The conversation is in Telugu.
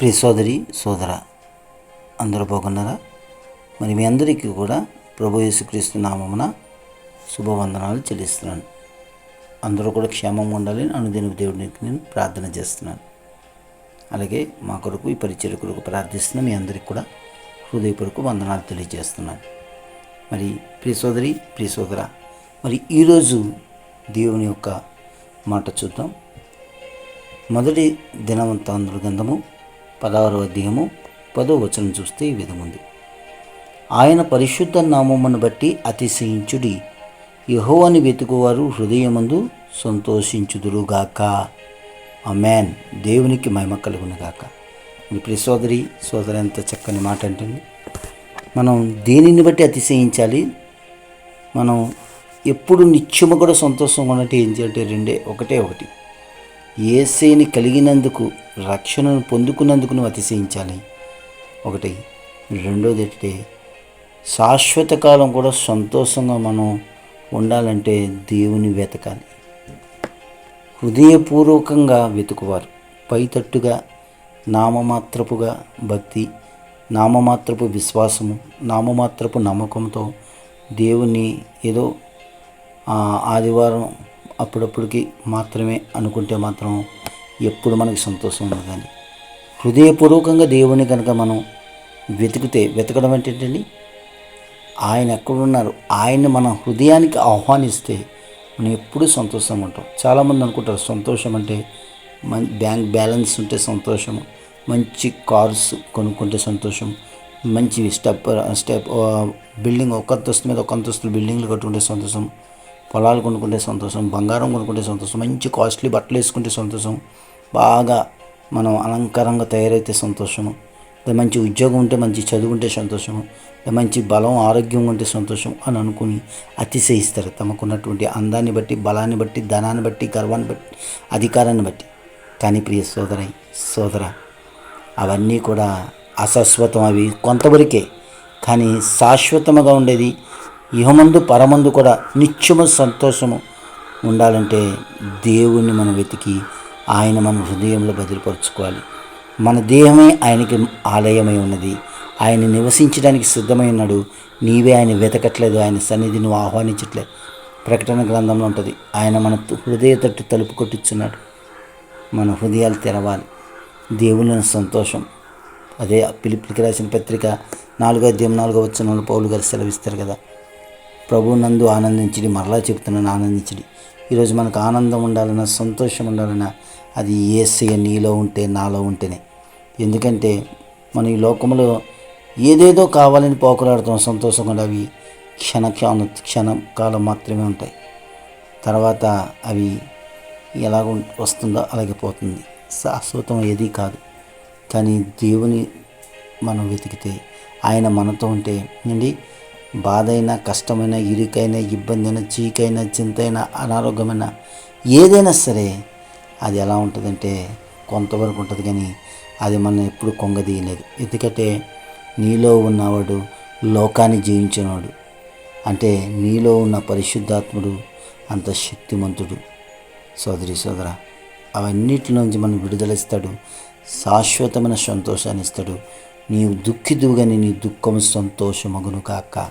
ప్రియ సోదరి సోదర అందరూ బాగున్నారా? మరి మీ అందరికీ కూడా ప్రభు యేసుక్రీస్తు నామమున శుభవందనాలు చెల్లిస్తున్నాను. అందరూ కూడా క్షేమంగా ఉండాలని అనుదిన దేవుడికి నేను ప్రార్థన చేస్తున్నాను. అలాగే మా కొరకు ఈ పరిచయ కొరకు ప్రార్థిస్తున్న మీ అందరికి కూడా హృదయపూర్వక వందనాలు తెలియజేస్తున్నాను. మరి ప్రియ సోదరి ప్రియ సోదర మరి ఈరోజు దేవుని యొక్క మాట చూద్దాం. మొదటి దినవంతాంధ్రుల గ్రంథము పదహారవ అధ్యాయము పదో వచనం చూస్తే ఈ విధముంది ఆయన పరిశుద్ధ నామమును బట్టి అతిశయించుడి. యహోవని వెతుకువారు హృదయమందు సంతోషించుదురుగాక. అమ్యాన్ దేవునికి మహిమ కలుగునుగాక. మీ ప్రియ సోదరి సోదరి ఎంత చక్కని మాట అంటుంది మనం దేనిని బట్టి అతిశయించాలి? మనం ఎప్పుడు నిత్యము కూడా సంతోషంగా ఉన్నట్టు ఏం చేయాలంటే రెండే ఒకటే ఒకటి. ఏసేని కలిగినందుకు రక్షణను పొందుకున్నందుకు నువ్వు అతిశయించాలి. ఒకటి. రెండోది ఏంటంటే శాశ్వత కాలం కూడా సంతోషంగా మనం ఉండాలంటే దేవుని వెతకాలి. హృదయపూర్వకంగా వెతుకువారు. పైతట్టుగా నామమాత్రపుగా భక్తి నామమాత్రపు విశ్వాసము నామమాత్రపు నమ్మకంతో దేవుని ఏదో ఆదివారం అప్పుడప్పుడుకి మాత్రమే అనుకుంటే మాత్రం ఎప్పుడు మనకి సంతోషం ఉండదండి. హృదయపూర్వకంగా దేవుని కనుక మనం వెతికితే వెతకడం అంటే ఏంటండి? ఆయన ఎక్కడున్నారు ఆయన్ని మన హృదయానికి ఆహ్వానిస్తే మనం ఎప్పుడూ సంతోషంగా ఉంటాం. చాలామంది అనుకుంటారు సంతోషం అంటే మం బ్యాంక్ బ్యాలెన్స్ ఉంటే సంతోషం మంచి కార్స్ కొనుక్కుంటే సంతోషం మంచి స్టెప్ స్టెప్ బిల్డింగ్ ఒక అంతస్తు మీద ఒక అంతస్తులు బిల్డింగ్లు కట్టుకుంటే సంతోషం పొలాలు కొనుక్కుంటే సంతోషం బంగారం కొనుక్కుంటే సంతోషం మంచి కాస్ట్లీ బట్టలు వేసుకుంటే సంతోషం బాగా మనం అలంకారంగా తయారైతే సంతోషము లేదా మంచి ఉద్యోగం ఉంటే మంచి చదువు ఉంటే సంతోషము లేదా మంచి బలం ఆరోగ్యం ఉంటే సంతోషం అని అనుకుని అతిశయిస్తారు. తమకున్నటువంటి అందాన్ని బట్టి బలాన్ని బట్టి ధనాన్ని బట్టి గర్వాన్ని బట్టి అధికారాన్ని బట్టి. కానీ ప్రియ సోదర సోదర అవన్నీ కూడా అశాశ్వతం అవి కొంతవరకే. కానీ శాశ్వతముగా ఉండేది ఇహమందు పరమందు కూడా నిత్యము సంతోషము ఉండాలంటే దేవుణ్ణి మనం వెతికి ఆయన మన హృదయంలో బదిలిపరుచుకోవాలి. మన దేహమే ఆయనకి ఆలయమై ఉన్నది. ఆయన నివసించడానికి సిద్ధమై ఉన్నాడు. నీవే ఆయన వెతకట్లేదు. ఆయన సన్నిధి నువ్వు ఆహ్వానించట్లేదు ప్రకటన గ్రంథంలో ఉంటుంది. ఆయన మన హృదయ తట్టు తలుపు కొట్టించున్నాడు. మన హృదయాలు తెరవాలి. దేవుళ్ళని సంతోషం. అదే పిలుపులకి రాసిన పత్రిక నాలుగో అధ్యాయం నాలుగో వచ్చిన పౌలు గారు సెలవిస్తారు కదా. ప్రభు నందు ఆనందించడి మరలా చెప్తున్నాను ఆనందించడి. ఈరోజు మనకు ఆనందం ఉండాలన్నా సంతోషం ఉండాలన్నా అది ఏసయ్య నీలో ఉంటే నాలో ఉంటేనే. ఎందుకంటే మన ఈ లోకంలో ఏదేదో కావాలని పోకులాడుతాం సంతోషంగా అవి క్షణ క్షణ క్షణకాలం మాత్రమే ఉంటాయి. తర్వాత అవి ఎలాగ వస్తుందో అలాగే పోతుంది. శాశ్వతం ఏది కాదు. కానీ దేవుని మనం వెతికితే ఆయన మనతో ఉంటే అండి బాధైనా కష్టమైన ఇరుకైనా ఇబ్బంది అయినా చీకైనా చింతైన అనారోగ్యమైన ఏదైనా సరే అది ఎలా ఉంటుందంటే కొంతవరకు ఉంటుంది కానీ అది మనం ఎప్పుడు కొంగదీయలేదు. ఎందుకంటే నీలో ఉన్నవాడు లోకాన్ని జయించినవాడు అంటే నీలో ఉన్న పరిశుద్ధాత్ముడు అంత శక్తిమంతుడు. సోదరి సోదర అవన్నిటి నుంచి మనం విడుదలిస్తాడు శాశ్వతమైన సంతోషాన్ని ఇస్తాడు. నీవు దుఃఖిదువుగాని నీ దుఃఖం సంతోషమగును కాక.